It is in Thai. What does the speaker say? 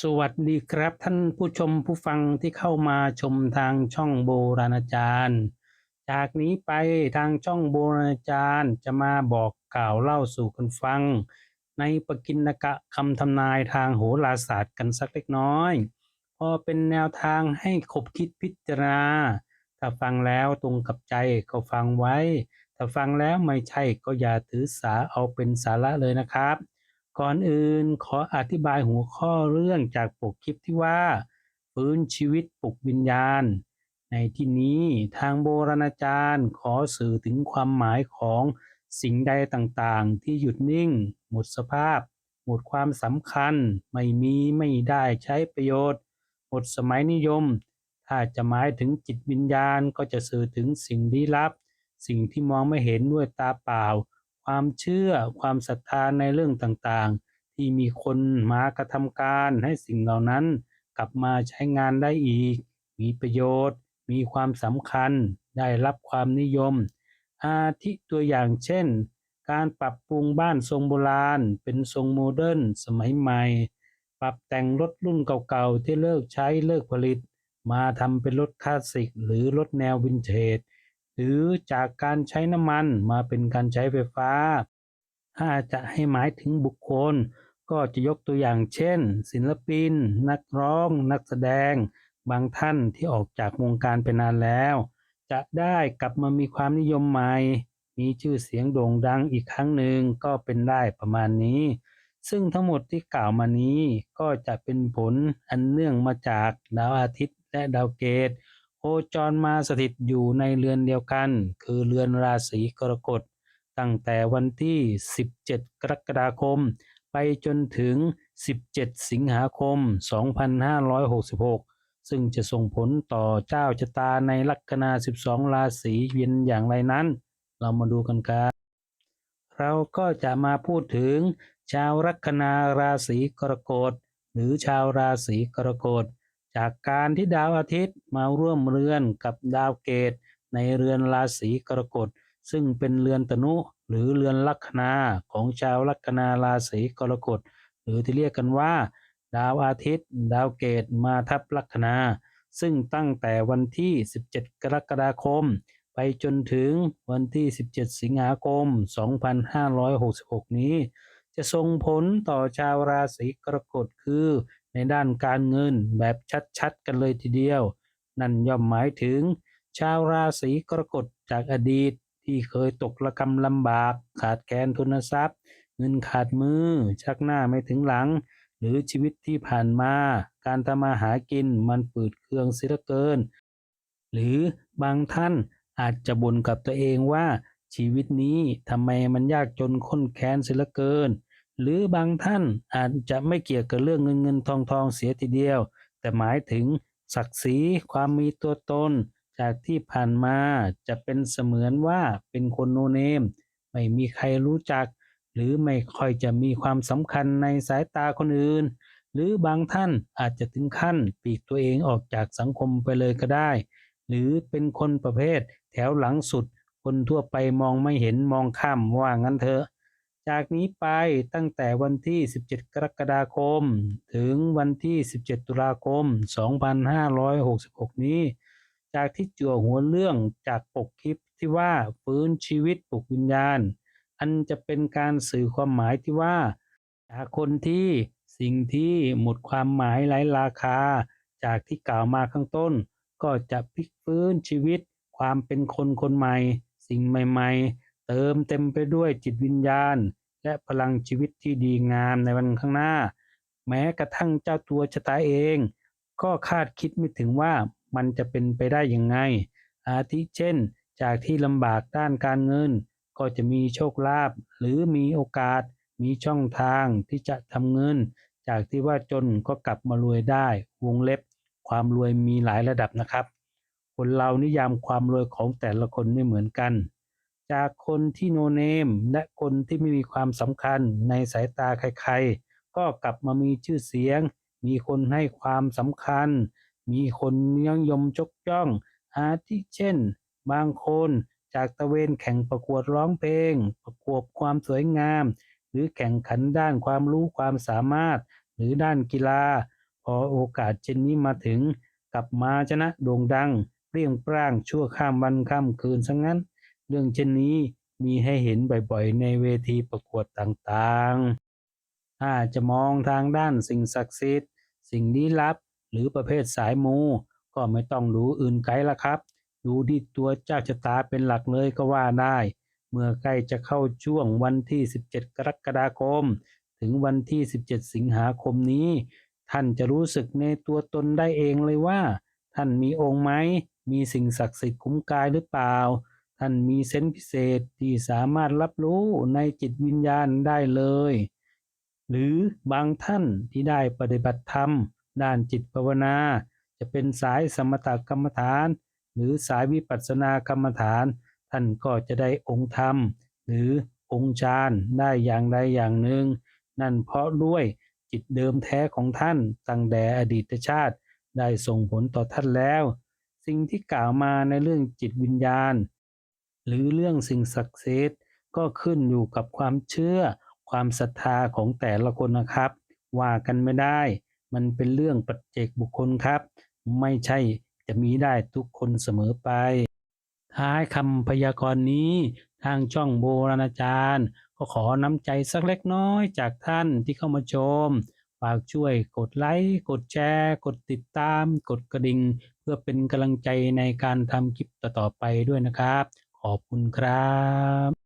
สวัสดีครับท่านผู้ชมผู้ฟังที่เข้ามาชมทางช่องโบราณอาจารย์ จากนี้ไปทางช่องโบราณอาจารย์จะมาบอกกล่าวเล่าสู่กันฟัง ในปกิณกะคำทำนายทางโหราศาสตร์กันสักเล็กน้อย พอเป็นแนวทางให้คบคิดพิจารณา ถ้าฟังแล้วตรงกับใจก็ฟังไว้ ถ้าฟังแล้วไม่ใช่ก็อย่าถือสาเอาเป็นสาระเลยนะครับ ก่อนอื่นขออธิบายหัวข้อเรื่องจากปกคลิปที่ว่า ฟื้นชีวิตปลุกวิญญาณ ในที่นี้ทางโบราณอาจารย์ขอสื่อถึงความหมายของสิ่งใดต่างๆ ที่หยุดนิ่ง หมดสภาพ หมดความสำคัญ ไม่มีไม่ได้ใช้ประโยชน์ หมดสมัยนิยม ถ้าจะหมายถึงจิตวิญญาณก็จะสื่อถึงสิ่งลี้ลับ สิ่งที่มองไม่เห็นด้วยตาเปล่า ความเชื่อความศรัทธาในเรื่องต่างๆ ที่มีคนมากระทำการให้สิ่งเหล่านั้นกลับมาใช้งานได้อีก มีประโยชน์ มีความสำคัญ ได้รับความนิยม อาทิตัวอย่างเช่น การปรับปรุงบ้านทรงโบราณ เป็นทรงโมเดิร์นสมัยใหม่ ปรับแต่งรถรุ่นเก่าๆ ที่เลิกใช้เลิกผลิต มาทำเป็นรถคลาสสิกหรือรถแนววินเทจ หรือจากการใช้น้ำมันมาเป็นการใช้ไฟฟ้า ถ้าจะให้หมายถึงบุคคล ก็จะยกตัวอย่างเช่น ศิลปิน นักร้อง นักแสดง บางท่านที่ออกจากวงการไปนานแล้ว จะได้กลับมามีความนิยมใหม่ มีชื่อเสียงโด่งดังอีกครั้งหนึ่งก็เป็นได้ประมาณนี้ ซึ่งทั้งหมดที่กล่าวมานี้ก็จะเป็นผลอันเนื่องมาจากดาวอาทิตย์และดาวเกต จรมาสถิตอยู่ในเรือนเดียวกัน คือเรือนราศีกรกฎ ตั้งแต่วันที่ 17 กรกฎาคม ไปจนถึง 17 สิงหาคม 2566 ซึ่งจะส่งผลต่อเจ้าชะตาในลัคนา 12 ราศีเป็นอย่างไรนั้น เรามาดูกันครับ เราก็จะมาพูดถึงชาวลัคนาราศีกรกฎ หรือชาวราศีกรกฎ จากการที่ดาวอาทิตย์มาร่วมเรือนกับดาวเกตในเรือนราศีกรกฎซึ่งเป็นเรือนตนุหรือเรือนลัคนาของชาวลัคนาราศีกรกฎหรือที่เรียกกันว่า ดาวอาทิตย์ ดาวเกตมาทับลัคนา ซึ่งตั้งแต่วันที่ 17 กรกฎาคม ไปจนถึงวันที่ 17 สิงหาคม 2566 นี้ จะส่งผลต่อชาวราศีกรกฎคือ ในด้านการเงินแบบชัดๆกันเลยทีเดียว นั่นย่อมหมายถึง ชาวราศีกรกฎจากอดีตที่เคยตกระกำลำบาก ขาดแคลนทุนทรัพย์ เงินขาดมือ ชักหน้าไม่ถึงหลัง หรือชีวิตที่ผ่านมา การทำมาหากินมันปืดเครื่องเสียเหลือเกิน หรือบางท่านอาจจะบ่นกับตัวเองว่าชีวิตนี้ทำไมมันยากจนข้นแค้นเสียเกิน หรือบางท่านอาจจะไม่เกี่ยวกับเรื่องเงินเงินทองทองเสียทีเดียว แต่หมายถึงศักดิ์ศรีความมีตัวตน จากที่ผ่านมาจะเป็นเสมือนว่าเป็นคนโนเนม ไม่มีใครรู้จัก หรือไม่ค่อยจะมีความสำคัญในสายตาคนอื่น หรือบางท่านอาจจะถึงขั้นปีกตัวเองออกจากสังคมไปเลยก็ได้ หรือเป็นคนประเภทแถวหลังสุด คนทั่วไปมองไม่เห็นมองข้ามว่างั้นเถอะ จากนี้ไปตั้งแต่วันที่ 17 กรกฎาคม ถึงวันที่ 17 ตุลาคม 2566 นี้ จากที่จั่วหัวเรื่องจากปกคลิปที่ว่าฟื้นชีวิตปลุกวิญญาณ อันจะเป็นการสื่อความหมายที่ว่า จากคนที่สิ่งที่หมดความหมายไร้ราคา จากที่กล่าวมาข้างต้น ก็จะพลิกฟื้นชีวิต ความเป็นคนคนใหม่ สิ่งใหม่ ๆ เติมเต็มไปด้วยจิตวิญญาณ และพลังชีวิตที่ดีงามในวันข้างหน้า แม้กระทั่งเจ้าตัวชะตาเอง ก็คาดคิดไม่ถึงว่ามันจะเป็นไปได้ยังไง อาทิเช่น จากที่ลำบากด้านการเงิน ก็จะมีโชคลาภหรือมีโอกาส มีช่องทางที่จะทำเงิน จากที่ว่าจนก็กลับมารวยได้ วงเล็บ ความรวยมีหลายระดับนะครับ คนเรานิยามความรวยของแต่ละคนไม่เหมือนกัน จากคนที่โนเนม และคนที่ไม่มีความสำคัญในสายตาใครๆ ก็กลับมามีชื่อเสียง มีคนให้ความสำคัญ มีคนนิยมยกย่อง อาทิเช่น บางคนจากตะเวนแข่งประกวดร้องเพลง ประกวดความสวยงาม หรือแข่งขันด้านความรู้ความสามารถ หรือด้านกีฬา พอโอกาสเช่นนี้มาถึง กลับมาชนะโด่งดัง เปรี้ยงปร้างชั่วข้ามวันข้ามคืนซะงงั้น เรื่องเช่นนี้มีให้เห็นบ่อยๆ ในเวทีประกวดต่างๆ ถ้าจะมองทางด้านสิ่งศักดิ์สิทธิ์ สิ่งลี้ลับ หรือประเภทสายมู ก็ไม่ต้องดูอื่นไกลละครับ ดูที่ตัวเจ้าชะตาเป็นหลักเลยก็ว่าได้ เมื่อใกล้จะเข้าช่วงวันที่ 17 กรกฎาคม ถึงวันที่ 17 สิงหาคมนี้ ท่านจะรู้สึกในตัวตนได้เองเลยว่า ท่านมีองค์ไหม มีสิ่งศักดิ์สิทธิ์คุ้มกายหรือเปล่า ท่านมีเซนส์พิเศษที่สามารถรับรู้ในจิตวิญญาณได้เลย หรือบางท่านที่ได้ปฏิบัติธรรม ด้านจิตภาวนา จะเป็นสายสมถกรรมฐาน หรือสายวิปัสสนากรรมฐาน ท่านก็จะได้องค์ธรรม หรือองค์ฌานได้อย่างใดอย่างหนึ่ง นั่นเพราะด้วยจิตเดิมแท้ของท่านตั้งแต่อดีตชาติ ได้ส่งผลต่อท่านแล้ว สิ่งที่กล่าวมาในเรื่องจิตวิญญาณ หรือเรื่องสิ่งศักดิ์สิทธิ์ก็ขึ้นอยู่กับความเชื่อ ความศรัทธาของแต่ละคนนะครับ ว่ากันไม่ได้ มันเป็นเรื่องปัจเจกบุคคลครับ ไม่ใช่จะมีได้ทุกคนเสมอไป ท้ายคำพยากรณ์นี้ ทางช่องโบราณอาจารย์ ก็ขอน้ำใจสักเล็กน้อยจากท่านที่เข้ามาชมฝากช่วยกดไลค์ กดแชร์ กดติดตาม กดกระดิ่ง เพื่อเป็นกำลังใจในการทำคลิปต่อๆไปด้วยนะครับ ขอบคุณครับ